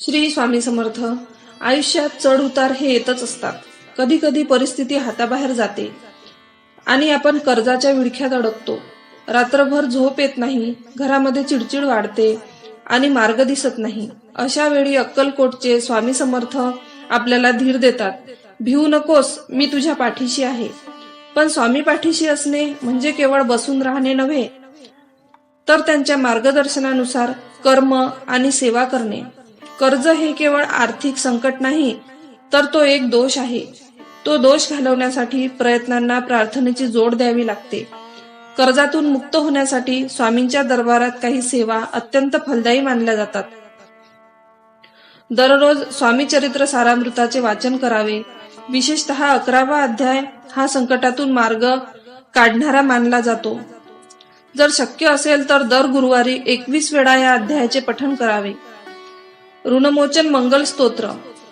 श्री स्वामी समर्थ आयुष्यात चढ उतार हे येतच असतात. कधी कधी परिस्थिती हाताबाहेर जाते. आणि आपण कर्जाच्या विडख्यात अडकतो. रात्रभर झोप येत नाही घरामध्ये चिडचिड वाढते आणि मार्ग दिसत नाही. अशा वेळी अक्कलकोटचे स्वामी समर्थ आपल्याला धीर देतात. भिवू नकोस मी तुझ्या पाठीशी आहे. पण स्वामी पाठीशी असणे म्हणजे केवळ बसून राहणे नव्हे तर त्यांच्या मार्गदर्शनानुसार कर्म आणि सेवा करणे. कर्ज हे केवळ आर्थिक संकट नाही तर तो एक दोष आहे. तो दोष घालवण्यासाठी प्रयत्नांना प्रार्थनेची जोड द्यावी लागते. कर्जातून मुक्त होण्यासाठी स्वामींच्या दरबारात काही सेवा अत्यंत फलदायी मानल्या जातात. दररोज स्वामी चरित्र सारामृताचे वाचन करावे. विशेषतः अकरावा अध्याय हा संकटातून मार्ग काढणारा मानला जातो. जर शक्य असेल तर दर गुरुवारी एकवीस वेळा या अध्यायाचे पठण करावे. ऋणमोचन मंगल स्तोत्र.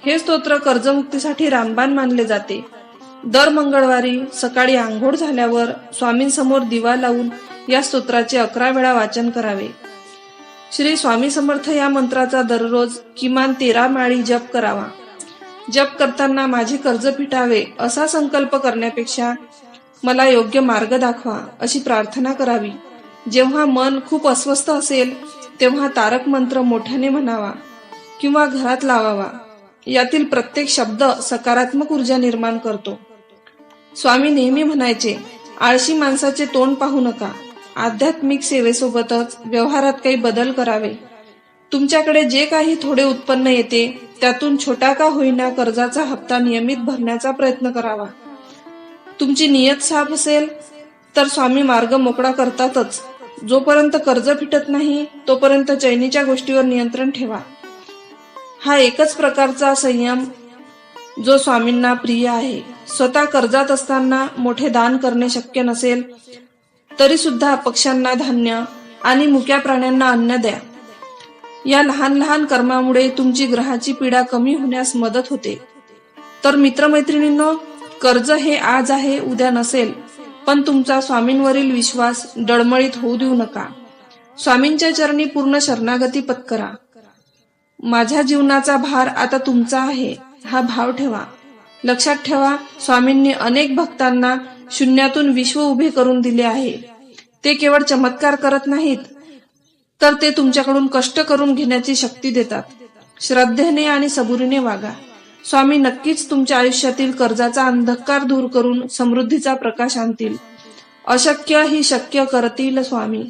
हे स्तोत्र कर्जमुक्तीसाठी रामबाण मानले जाते. दर मंगळवारी सकाळी आंघोळ झाल्यावर स्वामींसमोर दिवा लावून या स्तोत्राचे अकरा वेळा वाचन करावे. श्री स्वामी समर्थ या मंत्राचा दररोज किमान तेरा माळी जप करावा. जप करताना माझे कर्ज फिटावे असा संकल्प करण्यापेक्षा मला योग्य मार्ग दाखवा अशी प्रार्थना करावी. जेव्हा मन खूप अस्वस्थ असेल तेव्हा तारक मंत्र मोठ्याने म्हणावा. किंवा घरात लावावा. यातील प्रत्येक शब्द सकारात्मक ऊर्जा निर्माण करतो. स्वामी नेहमी म्हणायचे आळशी माणसाचे तोंड पाहू नका. आध्यात्मिक सेवेसोबतच व्यवहारात काही बदल करावे. तुमच्याकडे जे काही थोडे उत्पन्न येते त्यातून छोटा का होईना कर्जाचा हप्ता नियमित भरण्याचा प्रयत्न करावा. तुमची नियत साफ असेल तर स्वामी मार्ग मोकळा करतातच. जोपर्यंत कर्ज फिटत नाही तोपर्यंत चैनीच्या गोष्टीवर नियंत्रण ठेवा. हा एकच प्रकारचा संयम जो स्वामींना प्रिय आहे. स्वतः कर्जात असताना मोठे दान करणे शक्य नसेल तरी सुद्धा पक्ष्यांना धान्य आणि मुक्या प्राण्यांना अन्न द्या. या लहान लहान कर्मामुळे तुमची ग्रहाची पीडा कमी होण्यास मदत होते. तर मित्रमैत्रिणींनो कर्ज हे आज आहे उद्या नसेल पण तुमचा स्वामींवरील विश्वास डळमळीत होऊ देऊ नका. स्वामींच्या चरणी पूर्ण शरणागती पत्करा. माझ्या जीवनाचा भार आता तुमचा आहे. हा भाव ठेवा. लक्षात ठेवा स्वामींनी अनेक भक्तांना शून्यातून विश्व उभे करून दिले आहे. ते केवळ चमत्कार करत नाहीत तर ते तुमच्याकडून कष्ट करून घेण्याची शक्ती देतात. श्रद्धेने आणि सबुरीने वागा. स्वामी नक्कीच तुमच्या आयुष्यातील कर्जाचा अंधकार दूर करून समृद्धीचा प्रकाश आणतील. अशक्य ही शक्य करतील स्वामी.